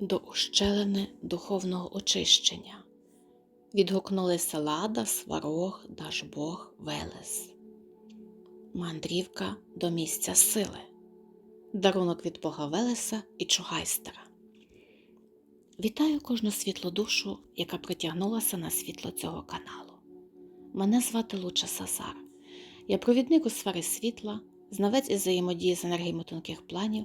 до ущелини духовного очищення. Відгукнулися Лада, Сварог, Дажбог, Велес. Мандрівка до місця сили. Дарунок від Бога Велеса і Чугайстера. Вітаю кожну світлу душу, яка притягнулася на світло цього каналу. Мене звати Луча Сазар. Я провідник у сфери світла, знавець із взаємодії з енергіями тонких планів,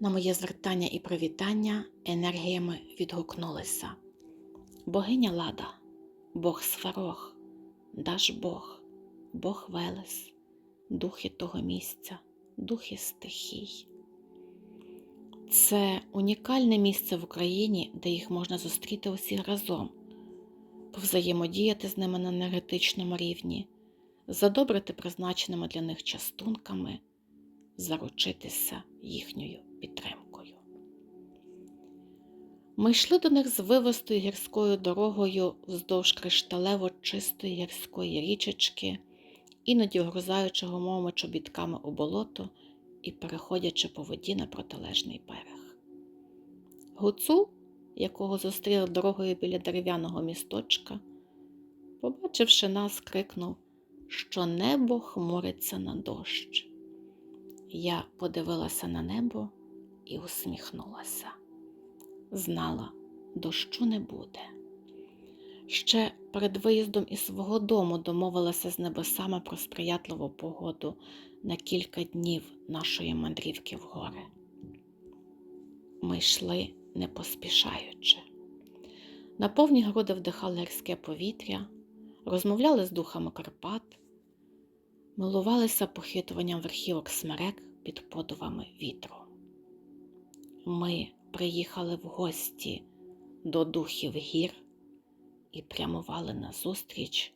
На моє звертання і привітання енергіями відгукнулися богиня Лада, Бог Сварог, Дажбог, Бог Велес, духи того місця, духи стихій. Це унікальне місце в Україні, де їх можна зустріти усі разом, повзаємодіяти з ними на енергетичному рівні, задобрити призначеними для них частунками, заручитися їхньою підтримкою. Ми йшли до них з вивистою гірською дорогою вздовж кришталево чистої гірської річечки, іноді вгрузаючи гумовими чобітками у болото і переходячи по воді на протилежний берег. Гуцул, якого зустріли дорогою біля дерев'яного місточка, побачивши нас, крикнув, що небо хмуриться на дощ. Я подивилася на небо і усміхнулася. Знала, дощу не буде. Ще перед виїздом із свого дому домовилася з небесами про сприятливу погоду на кілька днів нашої мандрівки в гори. Ми йшли не поспішаючи. На повні груди вдихали гірське повітря, розмовляли з духами Карпат, милувалися похитуванням верхівок смерек під подувами вітру. Ми приїхали в гості до духів гір і прямували на зустріч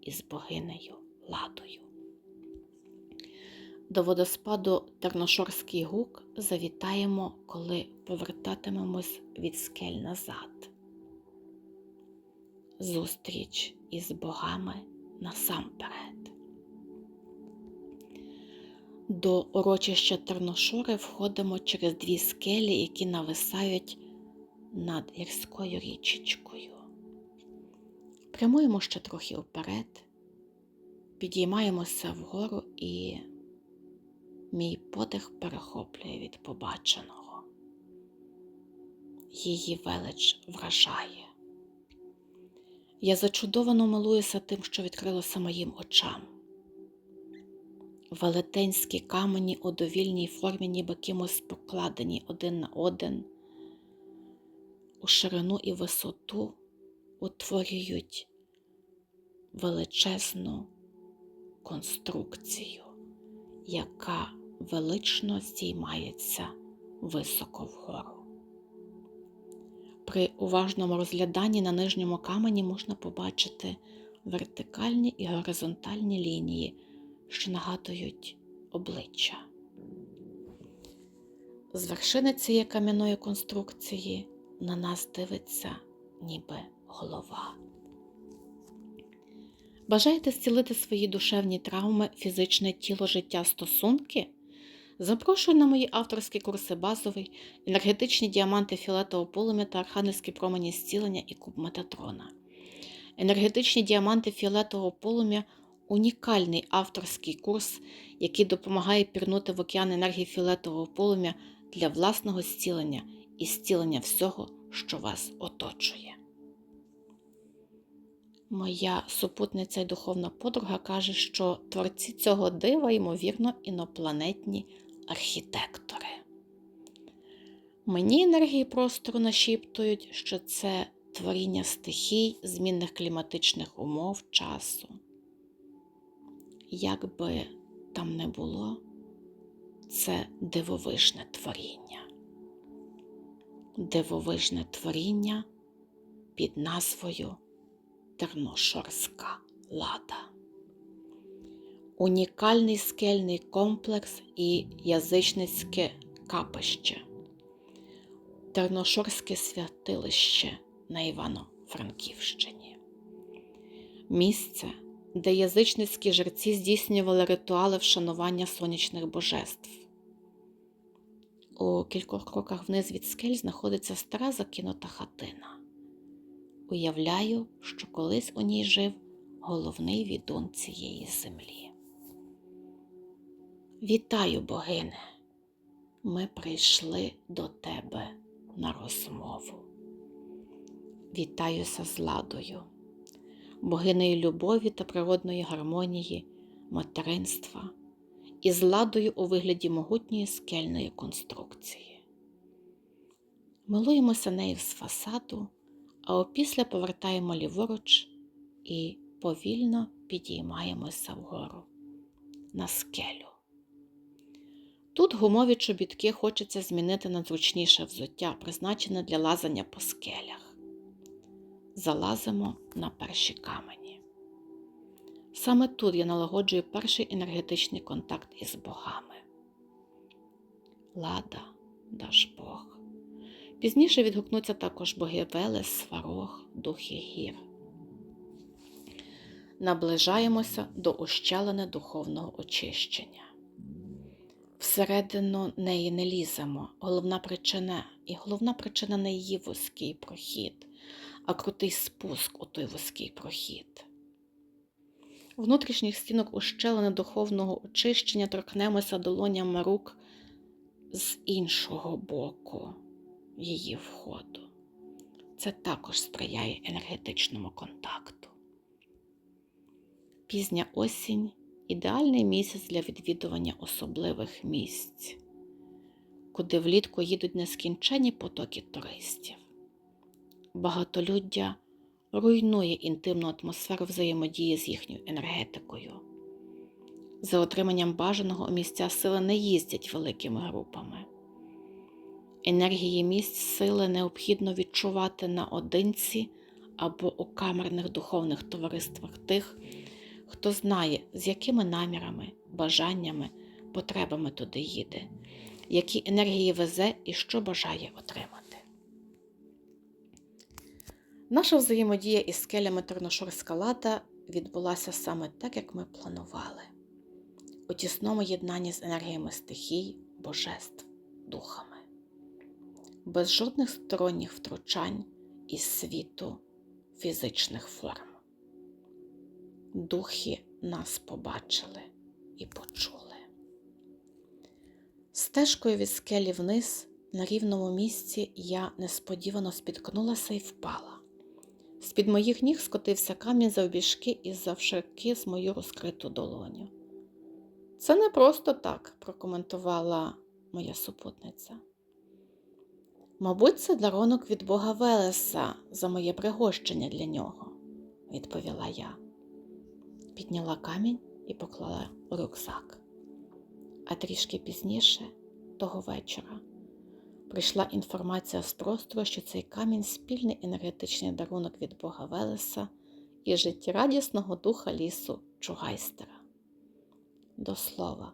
із богинею Ладою. До водоспаду Терношорський гук завітаємо, коли повертатимемось від скель назад. Зустріч із богами насамперед. До урочища Терношори входимо через дві скелі, які нависають над гірською річечкою. Прямуємо ще трохи вперед, підіймаємося вгору і мій подих перехоплює від побаченого. Її велич вражає. Я зачудовано милуюся тим, що відкрилося моїм очам. Велетенські камені у довільній формі, ніби кимось покладені один на один, у ширину і висоту утворюють величезну конструкцію, яка велично здіймається високо вгору. При уважному розгляданні на нижньому камені можна побачити вертикальні і горизонтальні лінії, що нагадують обличчя. З вершини цієї кам'яної конструкції на нас дивиться ніби голова. Бажаєте зцілити свої душевні травми, фізичне тіло, життя, стосунки? Запрошую на мої авторські курси базовий, енергетичні діаманти фіолетового полум'я та архангельські промені зцілення і куб Метатрона. Енергетичні діаманти фіолетового полум'я унікальний авторський курс, який допомагає пірнути в океан енергії фіолетового полум'я для власного зцілення і зцілення всього, що вас оточує. Моя супутниця і духовна подруга каже, що творці цього дива, ймовірно, інопланетні архітектори. Мені енергії простору нашіптують, що це творіння стихій, змінних кліматичних умов часу. Як би там не було, це дивовижне творіння. дивовижне творіння під назвою Терношорська лада. Унікальний скельний комплекс і язичницьке капище, Терношорське святилище на Івано-Франківщині. Місце, де язичницькі жерці здійснювали ритуали вшанування сонячних божеств. У кількох кроках вниз від скель знаходиться стара закинута хатина. Уявляю, що колись у ній жив головний відун цієї землі. Вітаю, богине! Ми прийшли до тебе на розмову. Вітаюся з ладою, богинею любові та природної гармонії, материнства і з ладою у вигляді могутньої скельної конструкції. Милуємося нею з фасаду, а опісля повертаємо ліворуч і повільно підіймаємося вгору на скелю. Тут гумові чобітки хочеться змінити на зручніше взуття, призначене для лазання по скелях. Залазимо на перші камені. Саме тут я налагоджую перший енергетичний контакт із богами. Лада, даш Бог. Пізніше відгукнуться також боги Велес, Сварог, Духи Гір. Наближаємося до ущелини духовного очищення. Всередину неї не ліземо. Головна причина, і головна причина не її вузький прохід, а крутий спуск у той вузький прохід. Внутрішніх стінок ущелини духовного очищення торкнемося долонями рук з іншого боку її входу. Це також сприяє енергетичному контакту. Пізня осінь ідеальний місяць для відвідування особливих місць, куди влітку їдуть нескінченні потоки туристів. Багатолюддя руйнує інтимну атмосферу взаємодії з їхньою енергетикою. За отриманням бажаного місця сили не їздять великими групами. Енергії місць сили необхідно відчувати наодинці або у камерних духовних товариствах тих, хто знає, з якими намірами, бажаннями, потребами туди їде, які енергії везе і що бажає отримати. Наша взаємодія із скелями Терношорська лада відбулася саме так, як ми планували, у тісному єднанні з енергіями стихій, божеств, духами, без жодних сторонніх втручань із світу фізичних форм. Духи нас побачили і почули. Стежкою від скелі вниз, на рівному місці, я несподівано спіткнулася і впала. З-під моїх ніг скотився камінь завбіжки і завширки з мою розкриту долоню. Це не просто так, прокоментувала моя супутниця. Мабуть, це дарунок від бога Велеса за моє пригощення для нього, відповіла я. Підняла камінь і поклала рюкзак. А трішки пізніше, того вечора, прийшла інформація з простору, що цей камінь спільний енергетичний дарунок від Бога Велеса і життєрадісного духа лісу Чугайстера. До слова,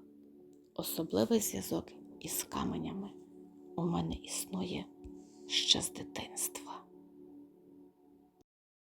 особливий зв'язок із каменями у мене існує ще з дитинства.